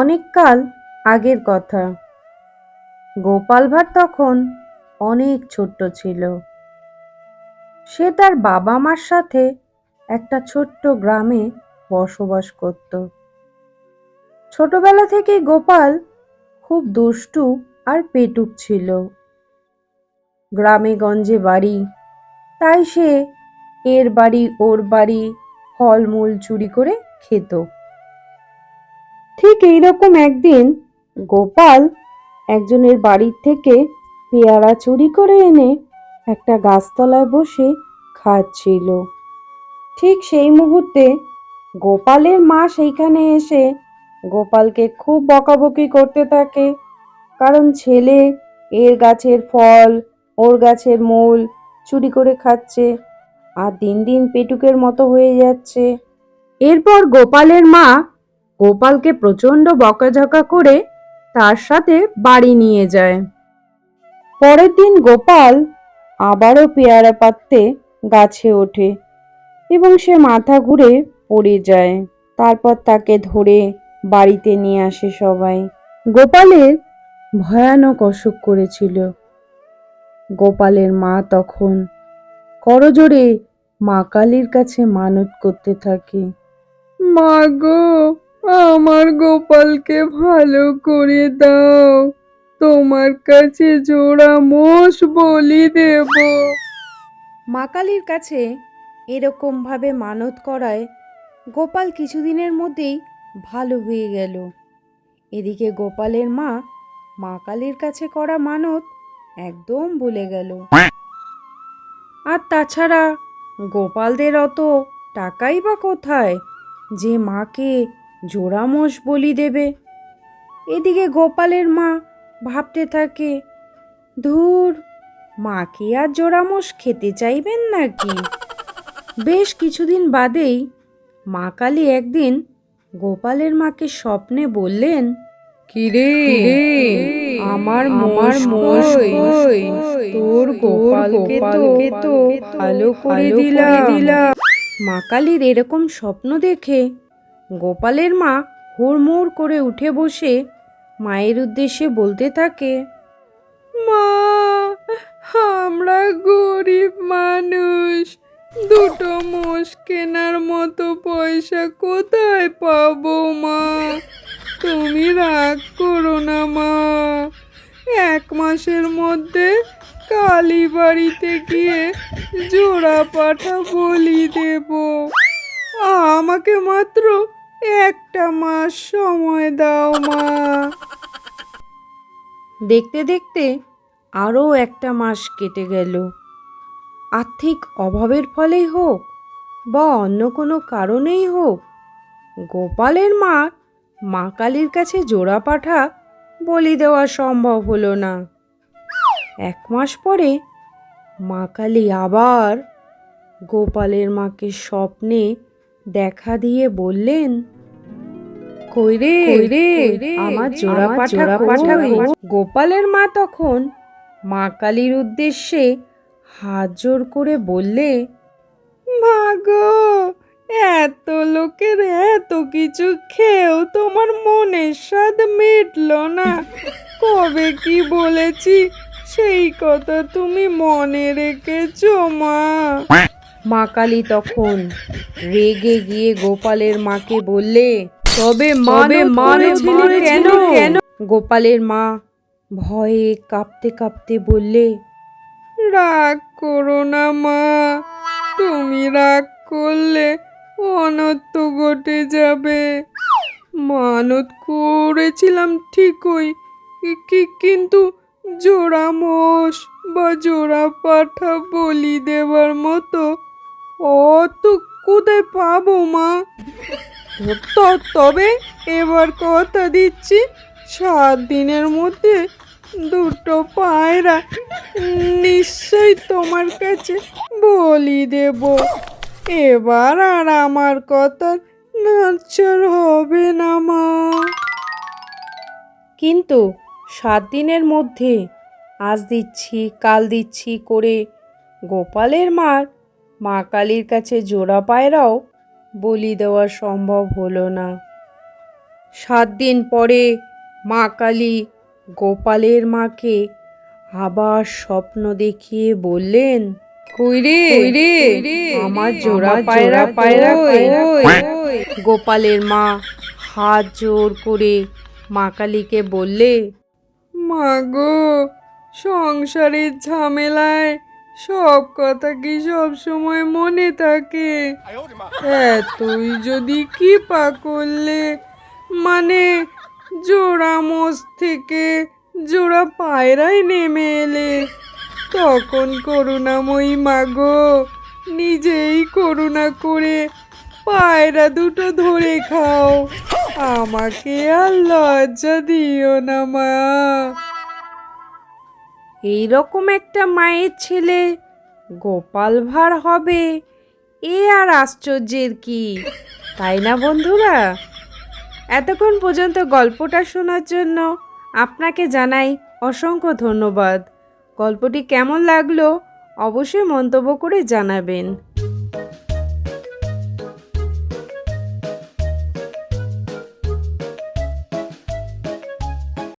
অনেক কাল আগের কথা। গোপাল ভাঁড় তখন অনেক ছোট্ট ছিল। সে তার বাবা মার সাথে একটা ছোট্ট গ্রামে বসবাস করত। ছোটবেলা থেকেই গোপাল খুব দুষ্টু আর পেটুক ছিল। গ্রামে গঞ্জে বাড়ি, তাই সে এর বাড়ি, ওর বাড়ি ফলমূল চুরি করে খেত। ঠিক এইরকম একদিন গোপাল একজনের বাড়ির থেকে পেয়ারা চুরি করে এনে একটা গাছতলায় বসে খাচ্ছিল। ঠিক সেই মুহূর্তে গোপালের মা সেইখানে এসে গোপালকে খুব বকাবকি করতে থাকে, কারণ ছেলে এর গাছের ফল, ওর গাছের মূল চুরি করে খাচ্ছে আর দিন দিন পেটুকের মতো হয়ে যাচ্ছে। এরপর গোপালের মা গোপালকে প্রচণ্ড বকাঝকা করে তার সাথে বাড়ি নিয়ে যায়। পরের দিন গোপাল আবারও পেয়ারা পাততে গাছে ওঠে এবং সে মাথা ঘুরে পড়ে যায়। তারপর তাকে ধরে বাড়িতে নিয়ে আসে সবাই। গোপালের ভয়ানক অসুখ করেছিল। গোপালের মা তখন করজোরে মা কালীর কাছে মানত করতে থাকে। মা গো আমার গোপালকে ভালো করে দাও। তোমার কাছে জোড়া মোষ বলি দেব। মা কালীর কাছে এরকম ভাবে মানত করায় গোপাল কিছুদিনের মধ্যেই ভালো হয়ে গেল। এদিকে গোপালের মা মা কালীর কাছে করা মানত একদম ভুলে গেল। আর তাছাড়া গোপালদের অত টাকাই বা কোথায়? যে মাকে জোড়া মোষ বলি দেবে। এদিকে গোপালের মা ভাবতে থাকে ধুর মা কি আর জোড়া মোষ খেতে চাইবেন নাকি? বেশ কিছুদিন বাদেই মা কালী একদিন গোপালের মাকে স্বপ্নে বললেন কিরে আমার আমার মোষ? তোর গোপালকে তো ভালো করে দিলাম। মা কালীর এরকম স্বপ্ন দেখে গোপালের মা হুড়মুড় করে উঠে বসে মায়ের উদ্দেশ্যে বলতে থাকে, মা, আমরা গরিব মানুষ। দুটো মোষ কেনার মতো পয়সা কোথায় পাবো, মা? তুমি রাগ করো না, মা। এক মাসের মধ্যে কালী বাড়িতে গিয়ে জোড়া পাঠা বলি দেব। আমাকে মাত্র একটা মাস সময় দাও, মা। দেখতে দেখতে আরও একটা মাস কেটে গেল। আর্থিক অভাবের ফলেই হোক বা অন্য কোনো কারণেই হোক, গোপালের মা মা কালীর কাছে জোড়া পাঠা বলি দেওয়া সম্ভব হলো না। এক মাস পরে মা কালী আবার গোপালের মাকে স্বপ্নে দেখা দিয়ে বললেন কই রে রে আমার জোড়া পাঠা পাঠা গোপালের মা তখন মা কালীর উদ্দেশ্যে হাত জোর করে বললে মা গো এত লোকের এত কিছু খেয়েও তোমার মনের স্বাদ মিটলো না। কবে কি বলেছি সেই কথা তুমি মনে রেখেছো মা। মা কালী তখন রেগে গিয়ে গোপালের মাকে বললে তবে মানে মানে কেন? কেন? গোপালের মা ভয়ে কাঁপতে কাঁপতে বললে রাগ করো না মা তুমি রাগ করলে অনর্থ ঘটে যাবে। মানত করেছিলাম ঠিকই কি কিন্তু জোড়া মোষ বা জোড়া পাঠা বলি দেওয়ার মতো অত কোথায় পাবো মা? তো তবে এবার কথা দিচ্ছি। সাত দিনের মধ্যে দুটো পায়রা নিশ্চয়ই তোমার কাছে বলি দেব। এবার আর আমার কথা নাচর হবে না মা। কিন্তু সাত দিনের মধ্যে আজ দিচ্ছি, কাল দিচ্ছি করে গোপালের মার মা কালীর কাছে জোড়া পায়রাও বলি দেওয়া সম্ভব হলো না। সাত দিন পরে মা কালী গোপালের মাকে আবার স্বপ্ন দেখিয়ে বললেন কইরে রে? আমার জোড়া পায়রা পায়রা গোপালের মা হাত জোর করে মা কালীকে বললে মা গো সংসারের ঝামেলায় সব কথা কি সব সময় মনে থাকে? তুই যদি কি পা করলে মানে জোড়া মোষ থেকে জোড়া পায়রায় নেমে এলে, তখন করুণাময়ী মাগো নিজেই করুণা করে পায়রা দুটো ধরে খাও। আমাকে আর লজ্জা দিও না মা। এইরকম একটা মায়ের ছেলে গোপাল ভাঁড় হবে? এ আর আশ্চর্যের কি? তাই না বন্ধুরা? এতক্ষণ পর্যন্ত গল্পটা শোনার জন্য আপনাকে জানাই অসংখ্য ধন্যবাদ। গল্পটি কেমন লাগল অবশ্যই মন্তব্য করে জানাবেন।